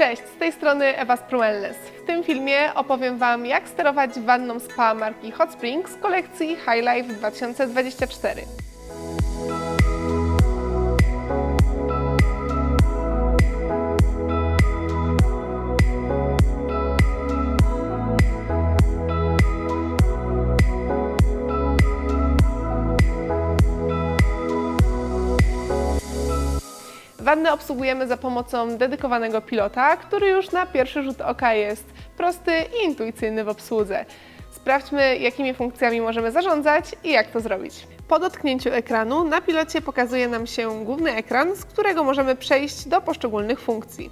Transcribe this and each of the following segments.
Cześć, z tej strony Ewa z. W tym filmie opowiem Wam, jak sterować wanną spa marki Hot Spring z kolekcji High Life 2024. Wannę obsługujemy za pomocą dedykowanego pilota, który już na pierwszy rzut oka jest prosty i intuicyjny w obsłudze. Sprawdźmy, jakimi funkcjami możemy zarządzać i jak to zrobić. Po dotknięciu ekranu na pilocie pokazuje nam się główny ekran, z którego możemy przejść do poszczególnych funkcji.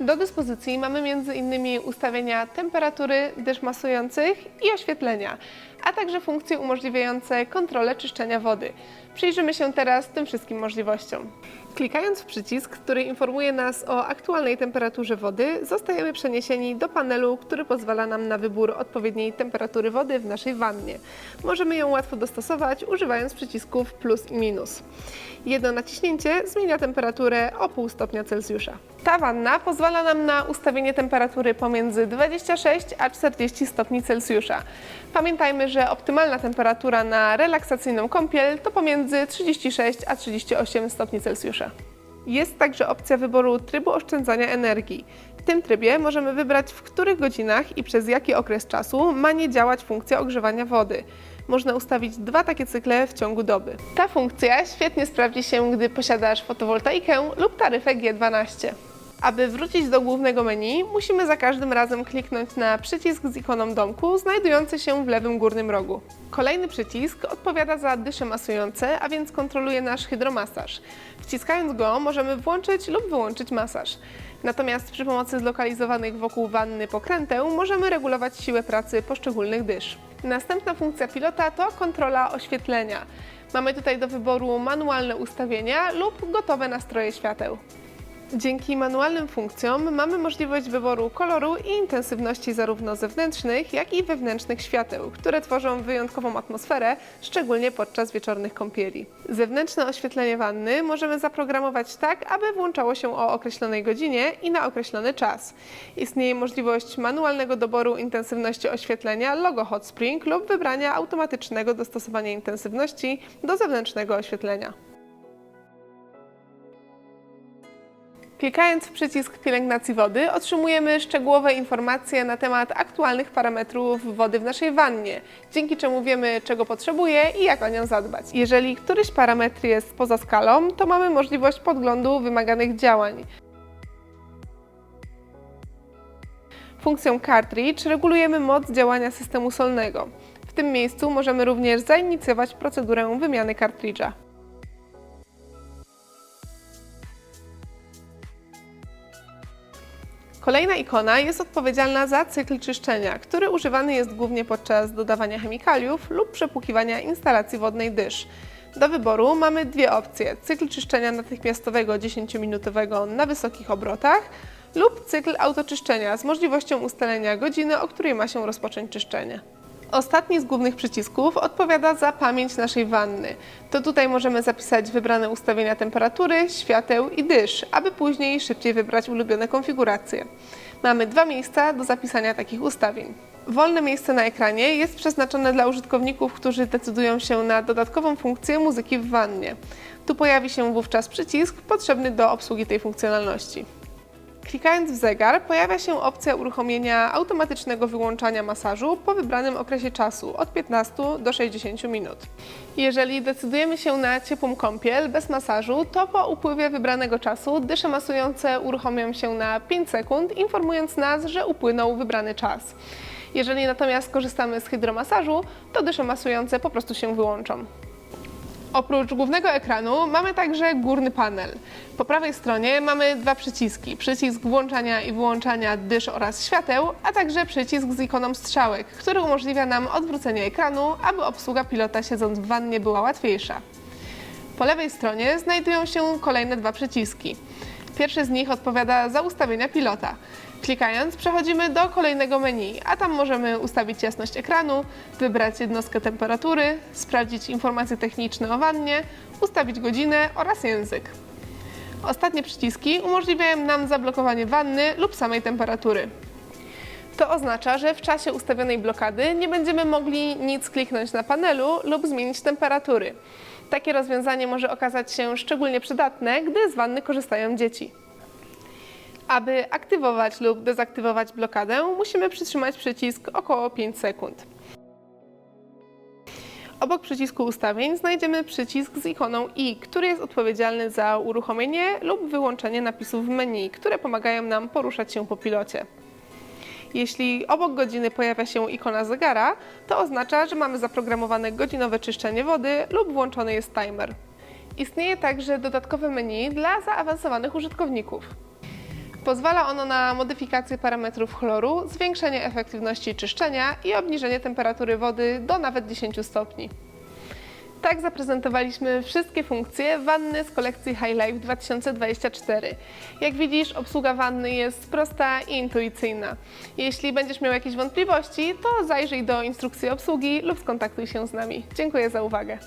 Do dyspozycji mamy m.in. ustawienia temperatury, dysz masujących i oświetlenia, a także funkcje umożliwiające kontrolę czyszczenia wody. Przyjrzymy się teraz tym wszystkim możliwościom. Klikając w przycisk, który informuje nas o aktualnej temperaturze wody, zostajemy przeniesieni do panelu, który pozwala nam na wybór odpowiedniej temperatury wody w naszej wannie. Możemy ją łatwo dostosować używając przycisków plus i minus. Jedno naciśnięcie zmienia temperaturę o pół stopnia Celsjusza. Ta wanna pozwala nam na ustawienie temperatury pomiędzy 26 a 40 stopni Celsjusza. Pamiętajmy, że optymalna temperatura na relaksacyjną kąpiel to pomiędzy 36 a 38 stopni Celsjusza. Jest także opcja wyboru trybu oszczędzania energii. W tym trybie możemy wybrać, w których godzinach i przez jaki okres czasu ma nie działać funkcja ogrzewania wody. Można ustawić dwa takie cykle w ciągu doby. Ta funkcja świetnie sprawdzi się, gdy posiadasz fotowoltaikę lub taryfę G12. Aby wrócić do głównego menu, musimy za każdym razem kliknąć na przycisk z ikoną domku znajdujący się w lewym górnym rogu. Kolejny przycisk odpowiada za dysze masujące, a więc kontroluje nasz hydromasaż. Wciskając go możemy włączyć lub wyłączyć masaż. Natomiast przy pomocy zlokalizowanych wokół wanny pokręteł możemy regulować siłę pracy poszczególnych dysz. Następna funkcja pilota to kontrola oświetlenia. Mamy tutaj do wyboru manualne ustawienia lub gotowe nastroje świateł. Dzięki manualnym funkcjom mamy możliwość wyboru koloru i intensywności zarówno zewnętrznych, jak i wewnętrznych świateł, które tworzą wyjątkową atmosferę, szczególnie podczas wieczornych kąpieli. Zewnętrzne oświetlenie wanny możemy zaprogramować tak, aby włączało się o określonej godzinie i na określony czas. Istnieje możliwość manualnego doboru intensywności oświetlenia logo Hot Spring lub wybrania automatycznego dostosowania intensywności do zewnętrznego oświetlenia. Klikając w przycisk pielęgnacji wody otrzymujemy szczegółowe informacje na temat aktualnych parametrów wody w naszej wannie, dzięki czemu wiemy czego potrzebuje i jak o nią zadbać. Jeżeli któryś parametr jest poza skalą, to mamy możliwość podglądu wymaganych działań. Funkcją Cartridge regulujemy moc działania systemu solnego. W tym miejscu możemy również zainicjować procedurę wymiany kartridża. Kolejna ikona jest odpowiedzialna za cykl czyszczenia, który używany jest głównie podczas dodawania chemikaliów lub przepłukiwania instalacji wodnej dysz. Do wyboru mamy dwie opcje: cykl czyszczenia natychmiastowego 10-minutowego na wysokich obrotach lub cykl autoczyszczenia z możliwością ustalenia godziny, o której ma się rozpocząć czyszczenie. Ostatni z głównych przycisków odpowiada za pamięć naszej wanny. To tutaj możemy zapisać wybrane ustawienia temperatury, świateł i dysz, aby później szybciej wybrać ulubione konfiguracje. Mamy dwa miejsca do zapisania takich ustawień. Wolne miejsce na ekranie jest przeznaczone dla użytkowników, którzy decydują się na dodatkową funkcję muzyki w wannie. Tu pojawi się wówczas przycisk potrzebny do obsługi tej funkcjonalności. Klikając w zegar pojawia się opcja uruchomienia automatycznego wyłączania masażu po wybranym okresie czasu od 15 do 60 minut. Jeżeli decydujemy się na ciepłą kąpiel bez masażu, to po upływie wybranego czasu dysze masujące uruchomią się na 5 sekund, informując nas, że upłynął wybrany czas. Jeżeli natomiast korzystamy z hydromasażu, to dysze masujące po prostu się wyłączą. Oprócz głównego ekranu mamy także górny panel. Po prawej stronie mamy dwa przyciski. Przycisk włączania i wyłączania dysz oraz świateł, a także przycisk z ikoną strzałek, który umożliwia nam odwrócenie ekranu, aby obsługa pilota siedząc w wannie była łatwiejsza. Po lewej stronie znajdują się kolejne dwa przyciski. Pierwszy z nich odpowiada za ustawienia pilota. Klikając przechodzimy do kolejnego menu, a tam możemy ustawić jasność ekranu, wybrać jednostkę temperatury, sprawdzić informacje techniczne o wannie, ustawić godzinę oraz język. Ostatnie przyciski umożliwiają nam zablokowanie wanny lub samej temperatury. To oznacza, że w czasie ustawionej blokady nie będziemy mogli nic kliknąć na panelu lub zmienić temperatury. Takie rozwiązanie może okazać się szczególnie przydatne, gdy z wanny korzystają dzieci. Aby aktywować lub dezaktywować blokadę, musimy przytrzymać przycisk około 5 sekund. Obok przycisku ustawień znajdziemy przycisk z ikoną i, który jest odpowiedzialny za uruchomienie lub wyłączenie napisów w menu, które pomagają nam poruszać się po pilocie. Jeśli obok godziny pojawia się ikona zegara, to oznacza, że mamy zaprogramowane godzinowe czyszczenie wody lub włączony jest timer. Istnieje także dodatkowe menu dla zaawansowanych użytkowników. Pozwala ono na modyfikację parametrów chloru, zwiększenie efektywności czyszczenia i obniżenie temperatury wody do nawet 10 stopni. Tak zaprezentowaliśmy wszystkie funkcje wanny z kolekcji High Life 2024. Jak widzisz, obsługa wanny jest prosta i intuicyjna. Jeśli będziesz miał jakieś wątpliwości, to zajrzyj do instrukcji obsługi lub skontaktuj się z nami. Dziękuję za uwagę.